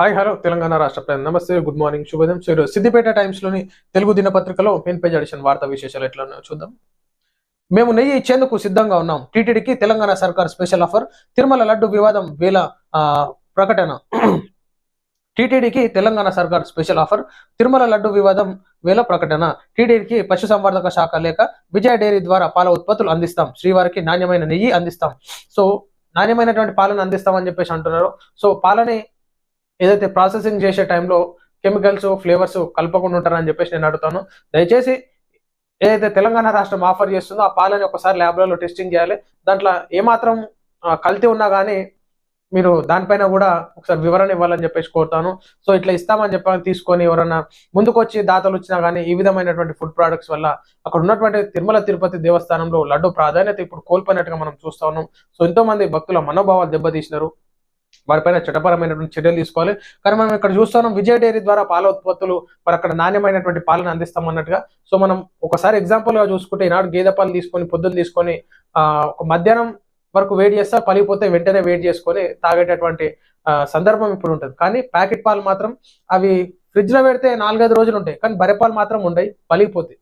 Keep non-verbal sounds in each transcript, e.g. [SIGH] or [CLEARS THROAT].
Hi hello Telangana రాష్ట్ర ప్రజలు. నమస్తే గుడ్ మార్నింగ్ శుభోదయం. సో సిద్దిపేట టైమ్స్లోని తెలుగు దినపత్రికలో మెయిన్ పేజ్ అడిషన్ వార్తా విశేషాలు ఎట్లా ఉన్నాయో చూద్దాం. మేము నెయ్యి ఇచ్చేందుకు సిద్ధంగా ఉన్నాం. టీటీడీకి తెలంగాణ సర్కార్ స్పెషల్ ఆఫర్. తిరుమల లడ్డు వివాదం వేల ఆ, ప్రకటన. టీటీడీకి తెలంగాణ సర్కార్ స్పెషల్ ఆఫర్. తిరుమల లడ్డు వివాదం వేల ప్రకటన. టీటీడీకి పశుసంవర్ధక శాఖ లేక విజయ డైరీ ద్వారా పాల ఉత్పత్తులు అందిస్తాం. శ్రీవారికి నాణ్యమైన నెయ్యి అందిస్తాం. సో నాణ్యమైనటువంటి పాలను అందిస్తామని చెప్పేసి అంటున్నారు. సో పాలని ఏదైతే ప్రాసెసింగ్ చేసే టైంలో కెమికల్స్ ఫ్లేవర్స్ కలపకుండా ఉంటారని చెప్పేసి నేను అడుగుతాను. దయచేసి ఏదైతే తెలంగాణ రాష్ట్రం ఆఫర్ చేస్తుందో ఆ పాలని ఒకసారి ల్యాబ్లలో టెస్టింగ్ చేయాలి. దాంట్లో ఏమాత్రం కల్తీ ఉన్నా కానీ మీరు దానిపైన కూడా ఒకసారి వివరణ ఇవ్వాలని చెప్పేసి కోరుతాను. సో ఇట్లా ఇస్తామని చెప్పని తీసుకొని ఎవరన్నా ముందుకు వచ్చి దాతలు వచ్చినా కానీ ఈ విధమైనటువంటి ఫుడ్ ప్రోడక్ట్స్ వల్ల అక్కడ ఉన్నటువంటి తిరుమల తిరుపతి దేవస్థానంలో లడ్డు ప్రాధాన్యత ఇప్పుడు కోల్పోయినట్టుగా మనం చూస్తా ఉన్నాం. సో ఎంతో మంది భక్తుల మనోభావాలు దెబ్బతీసినారు. వారిపైన చట్టపరమైనటువంటి చర్యలు తీసుకోవాలి. కానీ మనం ఇక్కడ చూస్తున్నాం విజయ డైరీ ద్వారా పాల ఉత్పత్తులు మరి అక్కడ నాణ్యమైనటువంటి పాలను అందిస్తాం అన్నట్టుగా. సో మనం ఒకసారి ఎగ్జాంపుల్గా చూసుకుంటే ఈనాడు గేదె పాలు తీసుకొని పొద్దున్న తీసుకొని ఒక మధ్యాహ్నం వరకు వెయిట్ చేస్తా పలిగిపోతే వెంటనే వెయిట్ చేసుకొని తాగేటటువంటి సందర్భం ఇప్పుడు ఉంటుంది. కానీ ప్యాకెట్ పాలు మాత్రం అవి ఫ్రిడ్జ్లో పెడితే నాలుగైదు రోజులు ఉంటాయి. కానీ బర్రె పాలు మాత్రం ఉండయి పలిగిపోతాయి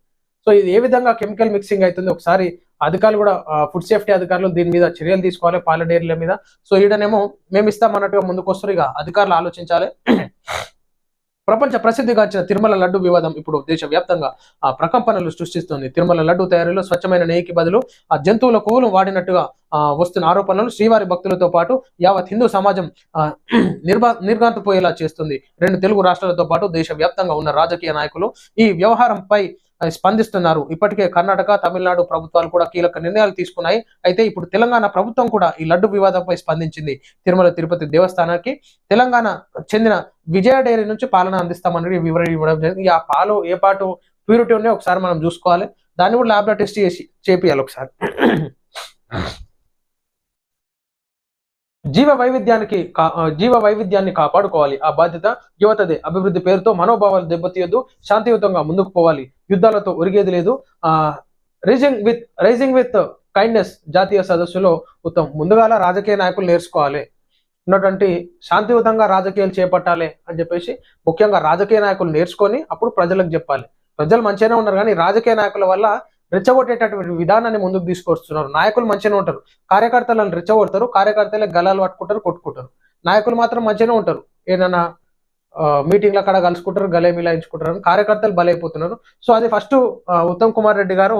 సో ఇది ఏ విధంగా కెమికల్ మిక్సింగ్ అవుతుంది? ఒకసారి అధికారులు కూడా ఫుడ్ సేఫ్టీ అధికారులు దీని మీద చర్యలు తీసుకోవాలి పాల డైరీల మీద. సో ఈడనేమో మేము ఇస్తాం అన్నట్టుగా ముందుకొస్తారు ఇక అధికారులు ఆలోచించాలి. ప్రపంచ ప్రసిద్ధిగాంచిన తిరుమల లడ్డు వివాదం ఇప్పుడు దేశవ్యాప్తంగా ఆ ప్రకంపనలు సృష్టిస్తుంది. తిరుమల లడ్డు తయారీలో స్వచ్ఛమైన నెయ్యికి బదులు ఆ జంతువుల కొవ్వులు వాడినట్టుగా ఆ, వస్తున్న ఆరోపణలు శ్రీవారి భక్తులతో పాటు యావత్ హిందూ సమాజం ఆ, నిర్భా నిర్గాంతపోయేలా చేస్తుంది. రెండు తెలుగు రాష్ట్రాలతో పాటు దేశవ్యాప్తంగా ఉన్న రాజకీయ నాయకులు ఈ వ్యవహారంపై స్పందిస్తున్నారు. ఇప్పటికే కర్ణాటక తమిళనాడు ప్రభుత్వాలు కూడా కీలక నిర్ణయాలు తీసుకున్నాయి. అయితే ఇప్పుడు తెలంగాణ ప్రభుత్వం కూడా ఈ లడ్డు వివాదంపై స్పందించింది. తిరుమల తిరుపతి దేవస్థానానికి తెలంగాణ చెందిన విజయ డైరీ నుంచి పాలన అందిస్తామని వివరణ ఇవ్వడం జరిగింది. ఆ పాలు ఏ పాటు ప్యూరిటీ ఉన్నాయో ఒకసారి మనం చూసుకోవాలి. దాన్ని కూడా ల్యాబ్లో టెస్ట్ చేసి చేపియాలి ఒకసారి. జీవ వైవిధ్యానికి జీవ వైవిధ్యాన్ని కాపాడుకోవాలి. ఆ బాధ్యత యువతదే. అభివృద్ధి పేరుతో మనోభావాలు దెబ్బతీయొద్దు. శాంతియుతంగా ముందుకు పోవాలి. యుద్ధాలతో ఒరిగేది లేదు. ఆ rising with rising with kindness జాతీయ సదస్సులో ఉత్తమం ముందుగాల రాజకీయ నాయకులు నేర్చుకోవాలి. ఉన్నటువంటి శాంతియుతంగా రాజకీయాలు చేపట్టాలి అని చెప్పేసి ముఖ్యంగా రాజకీయ నాయకులు నేర్చుకొని అప్పుడు ప్రజలకు చెప్పాలి. ప్రజలు మంచిగానే ఉన్నారు కానీ రాజకీయ నాయకుల వల్ల రెచ్చగొట్టేటటువంటి విధానాన్ని ముందుకు తీసుకొస్తున్నారు. నాయకులు మంచిగానే ఉంటారు. కార్యకర్తలను రెచ్చగొడతారు. కార్యకర్తలే గలాలు పట్టుకుంటారు కొట్టుకుంటారు. నాయకులు మాత్రం మంచిగానే ఉంటారు. ఏదైనా మీటింగ్ల కాడ కలుసుకుంటారు గలే మిలాయించుకుంటారు కార్యకర్తలు బలైపోతున్నారు. సో అది ఫస్ట్ ఉత్తమ్ కుమార్ రెడ్డి గారు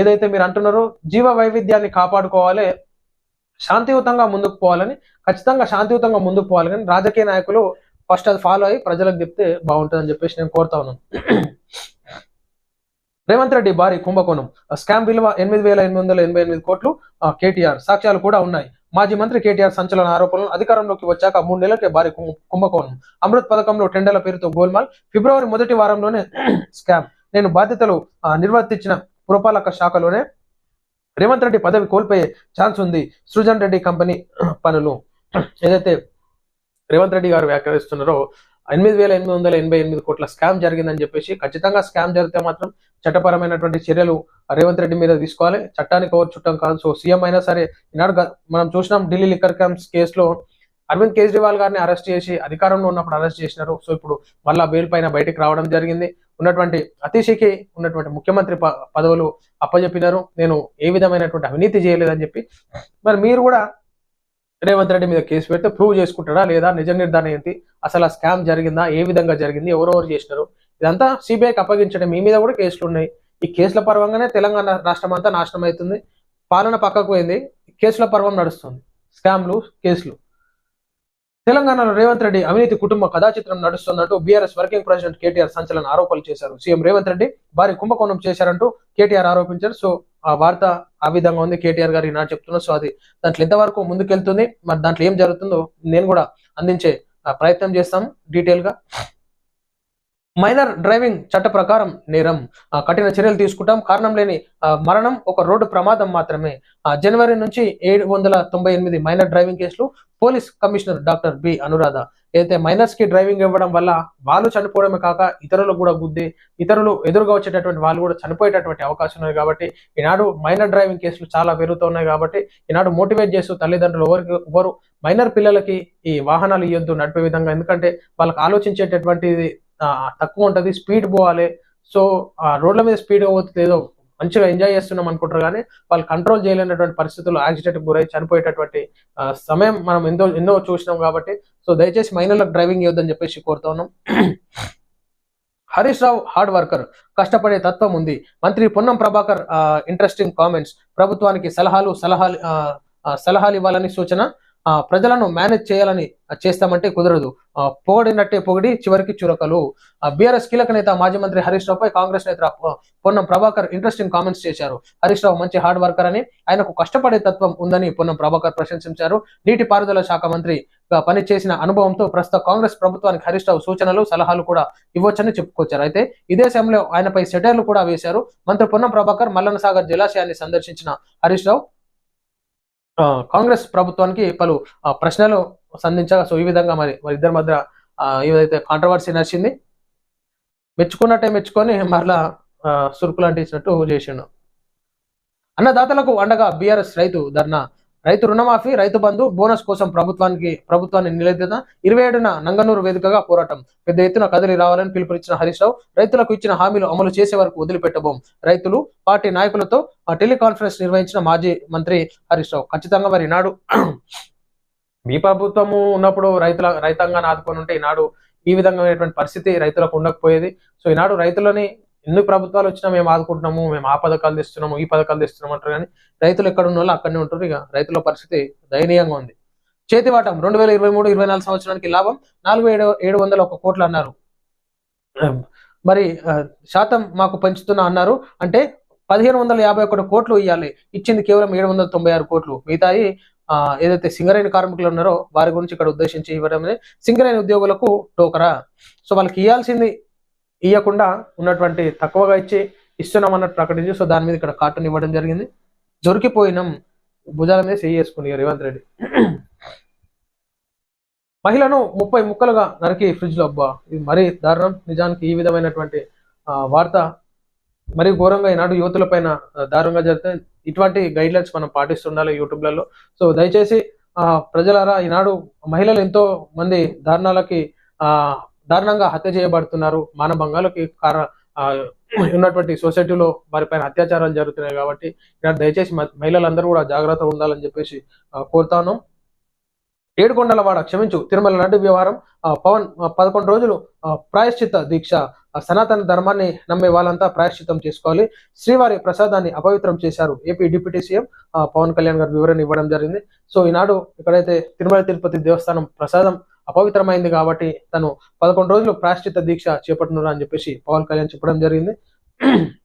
ఏదైతే మీరు అంటున్నారో జీవ వైవిధ్యాన్ని కాపాడుకోవాలి శాంతియుతంగా ముందుకు పోవాలని ఖచ్చితంగా శాంతియుతంగా ముందుకు పోవాలి కానీ రాజకీయ నాయకులు ఫస్ట్ అది ఫాలో అయ్యి ప్రజలకు చెప్తే బాగుంటుందని చెప్పేసి నేను కోరుతా ఉన్నాను. రేవంత్ రెడ్డి భారీ కుంభకోణం. స్కామ్ విలువ ఎనిమిది వేల ఎనిమిది వందల ఎనభై ఎనిమిది కోట్లు కేటీఆర్. సాక్ష్యాలు కూడా ఉన్నాయి. మాజీ మంత్రి కేటీఆర్ సంచలన ఆరోపణలు అధికారంలోకి వచ్చాక మూడు నెలలకే భారీ కుంభకోణం. అమృత్ పథకంలో టెండర్ల పేరుతో గోల్మాల్. ఫిబ్రవరి మొదటి వారంలోనే [CLEARS THROAT] స్కామ్. నేను బాధ్యతలు నిర్వర్తించిన పురపాలక శాఖలోనే రేవంత్ రెడ్డి పదవి కోల్పోయే ఛాన్స్ ఉంది. సృజన్ రెడ్డి కంపెనీ [CLEARS THROAT] పనులు. [CLEARS THROAT] ఏదైతే రేవంత్ రెడ్డి గారు వ్యాఖ్యానిస్తున్నారో ఎనిమిది వేల ఎనిమిది వందల ఎనభై ఎనిమిది కోట్ల స్కామ్ జరిగిందని చెప్పేసి ఖచ్చితంగా స్కామ్ జరిగితే మాత్రం చట్టపరమైనటువంటి చర్యలు రేవంత్ రెడ్డి మీద తీసుకోవాలి. చట్టానికి ఎవరు చుట్టం కాదు. సో సీఎం అయినా సరే ఈనాడు మనం చూసినాం ఢిల్లీ లిక్కర్ క్యాంప్స్ కేసులో అరవింద్ కేజ్రీవాల్ గారిని అరెస్ట్ చేసి అధికారంలో ఉన్నప్పుడు అరెస్ట్ చేసినారు. సో ఇప్పుడు మళ్ళా బెయిల్ పైన బయటికి రావడం జరిగింది. ఉన్నటువంటి అతిశికి ఉన్నటువంటి ముఖ్యమంత్రి ప- పదవులు అప్పజెప్పినారు. నేను ఏ విధమైనటువంటి అవినీతి చేయలేదని చెప్పి మరి మీరు కూడా రేవంత్ రెడ్డి మీద కేసు పెడితే ప్రూవ్ చేసుకుంటాడా లేదా? నిజ నిర్ధారణ ఏంటి? అసలు ఆ స్కామ్ జరిగిందా? ఏ విధంగా జరిగింది? ఎవరెవరు చేసినారు? ఇదంతా సిబిఐకి అప్పగించడం మీ మీద కూడా కేసులు ఉన్నాయి. ఈ కేసుల పర్వంగానే తెలంగాణ రాష్ట్రం అంతా నాశనం అవుతుంది. పాలన పక్కకు పోయింది. కేసుల పర్వం నడుస్తుంది. స్కామ్లు కేసులు. తెలంగాణలో రేవంత్ రెడ్డి అవినీతి కుటుంబ కథాచిత్రం నడుస్తున్నట్టు బీఆర్ఎస్ వర్కింగ్ ప్రెసిడెంట్ కేటీఆర్ సంచలన ఆరోపణలు చేశారు. సీఎం రేవంత్ రెడ్డి భారీ కుంభకోణం చేశారంటూ కేటీఆర్ ఆరోపించారు. సో ఆ వార్త ఆ విధంగా ఉంది. కేటీఆర్ గారు ఈనాడు చెప్తున్నారు. సో అది దాంట్లో ఎంతవరకు ముందుకెళ్తుంది? మరి దాంట్లో ఏం జరుగుతుందో నేను కూడా అందించే ప్రయత్నం చేస్తాను డీటెయిల్గా మైనర్ డ్రైవింగ్ చట్ట ప్రకారం నేరం. ఆ, కఠిన చర్యలు తీసుకుంటాం. కారణం లేని మరణం ఒక రోడ్డు ప్రమాదం మాత్రమే. జనవరి నుంచి ఏడు వందల తొంభై ఎనిమిది మైనర్ డ్రైవింగ్ కేసులు police commissioner doctor B. Anuradha. అయితే మైనర్స్కి డ్రైవింగ్ ఇవ్వడం వల్ల వాళ్ళు చనిపోవడమే కాక ఇతరులు కూడా గుద్ది ఇతరులు ఎదురుగా వచ్చేటటువంటి వాళ్ళు కూడా చనిపోయేటటువంటి అవకాశం ఉంది కాబట్టి ఈనాడు మైనర్ డ్రైవింగ్ కేసులు చాలా పెరుగుతున్నాయి కాబట్టి ఈనాడు మోటివేట్ చేస్తూ తల్లిదండ్రులు ఎవరికి ఎవరు మైనర్ పిల్లలకి ఈ వాహనాలు ఇవ్వద్దు నడిపే విధంగా. ఎందుకంటే వాళ్ళకి ఆలోచించేటటువంటిది తక్కువ ఉంటది స్పీడ్ పోవాలి. సో ఆ రోడ్ల మీద స్పీడ్ పోతుంది ఏదో మంచిగా ఎంజాయ్ చేస్తున్నాం అనుకుంటారు కానీ వాళ్ళు కంట్రోల్ చేయలేనటువంటి పరిస్థితుల్లో యాక్సిడెంట్కి గురై చనిపోయేటటువంటి సమయం మనం ఎంతో ఎన్నో చూసినాం కాబట్టి సో దయచేసి మైనర్లకు డ్రైవింగ్ ఇవ్వద్దని చెప్పేసి కోరుతా ఉన్నాం. [CLEARS THROAT] హరీష్ రావు హార్డ్ వర్కర్ కష్టపడే తత్వం ఉంది. మంత్రి పొన్నం ప్రభాకర్ ఇంట్రెస్టింగ్ కామెంట్స్ ప్రభుత్వానికి సలహాలు సలహాలు ఆ, సలహాలు ఇవ్వాలని సూచన. ప్రజలను మేనేజ్ చేయాలని చేస్తామంటే కుదరదు. పొగడినట్టే పొగిడి చివరికి చురకలు. బీఆర్ఎస్ కీలక నేత మాజీ మంత్రి హరీష్ రావుపై కాంగ్రెస్ నేత పొన్నం ప్రభాకర్ ఇంట్రెస్టింగ్ కామెంట్స్ చేశారు. హరీష్ రావు మంచి హార్డ్ వర్కర్ అని ఆయనకు కష్టపడే తత్వం ఉందని పొన్నం ప్రభాకర్ ప్రశంసించారు. నీటి పారుదల శాఖ మంత్రి పనిచేసిన అనుభవంతో ప్రస్తుత కాంగ్రెస్ ప్రభుత్వానికి హరీష్ రావు సూచనలు సలహాలు కూడా ఇవ్వొచ్చని చెప్పుకొచ్చారు. అయితే ఇదే సమయంలో ఆయనపై సెటైర్లు కూడా వేశారు. మంత్రి పొన్నం ప్రభాకర్ మల్లన్న సాగర్ జలాశయాన్ని సందర్శించిన హరీష్ రావు కాంగ్రెస్ ప్రభుత్వానికి పలు ప్రశ్నలు సంధించగా సో ఈ విధంగా మరి వారిద్దరి ఇద్దరి మధ్య ఏదైతే కాంట్రవర్సీ నచ్చింది మెచ్చుకున్నట్టే మెచ్చుకొని మరలా ఆ, సురుకులు అంటించినట్టు చేసిండు. అన్నదాతలకు అండగా బీఆర్ఎస్ రైతు ధర్నా రైతు రుణమాఫీ రైతు బంధు బోనస్ కోసం ప్రభుత్వానికి ప్రభుత్వాన్ని నిలదీత ఇరవై ఏడున నంగనూరు వేదికగా పోరాటం. పెద్ద ఎత్తున కదిలి రావాలని పిలుపునిచ్చిన హరీష్ రావు రైతులకు ఇచ్చిన హామీలు అమలు చేసే వరకు వదిలిపెట్టబోం. రైతులు పార్టీ నాయకులతో ఆ టెలికాన్ఫరెన్స్ నిర్వహించిన మాజీ మంత్రి హరీష్ రావు. ఖచ్చితంగా మరి ఈనాడు [CLEARS THROAT] మీ ప్రభుత్వము ఉన్నప్పుడు రైతుల రైతాంగాన్ని ఆదుకొని ఉంటే ఈనాడు ఈ విధంగా పరిస్థితి రైతులకు ఉండకపోయేది. సో ఈనాడు రైతులని ఎందుకు ప్రభుత్వాలు వచ్చినా మేము ఆదుకుంటున్నాము మేము ఆ పథకాలు తెస్తున్నాము ఈ పథకాలు తెస్తున్నాము అంటారు కానీ రైతులు ఎక్కడ ఉన్న వాళ్ళు అక్కడనే ఉంటారు. ఇక రైతుల పరిస్థితి దయనీయంగా ఉంది. చేతివాటం రెండు వేల ఇరవై మూడు ఇరవై నాలుగు సంవత్సరానికి లాభం. నాలుగు ఏడు ఏడు వందల ఒక కోట్లు అన్నారు. మరి శాతం మాకు పెంచుతున్నా అన్నారు. అంటే పదిహేను వందల యాభై ఒకటి కోట్లు ఇవ్వాలి ఇచ్చింది కేవలం ఏడు వందల తొంభై ఆరు కోట్లు. మిగతాయి ఏదైతే సింగరేణి కార్మికులు ఉన్నారో వారి గురించి ఇక్కడ ఉద్దేశించి ఇవ్వడం సింగరేణి ఉద్యోగులకు టోకరా. సో వాళ్ళకి ఇవ్వాల్సింది ఇవ్వకుండా ఉన్నటువంటి తక్కువగా ఇచ్చి ఇస్తున్నాం అన్నట్టు ప్రకటించి సో దాని మీద ఇక్కడ కార్టూన్ ఇవ్వడం జరిగింది. దొరికిపోయినాం. భుజాల మీద చేయి చేసుకుని రేవంత్ రెడ్డి. మహిళను ముప్పై ముక్కలుగా నరికి ఫ్రిడ్జ్లో అబ్బా ఇది మరీ దారుణం. నిజానికి ఈ విధమైనటువంటి ఆ, వార్త మరీ ఘోరంగా ఈనాడు యువతుల పైన దారుణంగా జరిగితే ఇటువంటి గైడ్ లైన్స్ మనం పాటిస్తుండాలి యూట్యూబ్లలో. సో దయచేసి ఆ, ప్రజలారా ఈనాడు మహిళలు ఎంతో మంది దారుణాలకి ఆ దారుణంగా హత్య చేయబడుతున్నారు. మానభంగాలకి కారణ ఆ, ఉన్నటువంటి సొసైటీలో వారిపైన అత్యాచారాలు జరుగుతున్నాయి కాబట్టి దయచేసి మ- మహిళలందరూ కూడా జాగ్రత్తగా ఉండాలని చెప్పేసి కోరుతాను ఏడుకొండలవాడ క్షమించు. తిరుమల నడు వ్యవహారం పవన్ పదకొండు రోజులు ప్రాయశ్చిత దీక్ష సనాతన ధర్మాన్ని నమ్మే వాళ్ళంతా ప్రాయశ్చిత్తం చేసుకోవాలి. శ్రీవారి ప్రసాదాన్ని అపవిత్రం చేశారు. ఏపీ డిప్యూటీ సీఎం ఆ, పవన్ కళ్యాణ్ గారు వివరణ ఇవ్వడం జరిగింది. సో ఈనాడు ఇక్కడైతే తిరుమల తిరుపతి దేవస్థానం ప్రసాదం అపవిత్రమైంది కాబట్టి తను పదకొండు రోజులు ప్రాశ్చిత దీక్ష చేపట్టున్నారు అని చెప్పేసి పవన్ కళ్యాణ్ చెప్పడం జరిగింది. [CLEARS THROAT]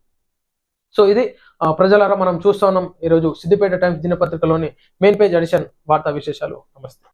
సో ఇది ఆ, ప్రజలారా మనం చూస్తా ఉన్నాం ఈరోజు సిద్దిపేట టైమ్స్ దినపత్రికలోని మెయిన్ పేజ్ ఎడిషన్ వార్తా విశేషాలు. నమస్తే.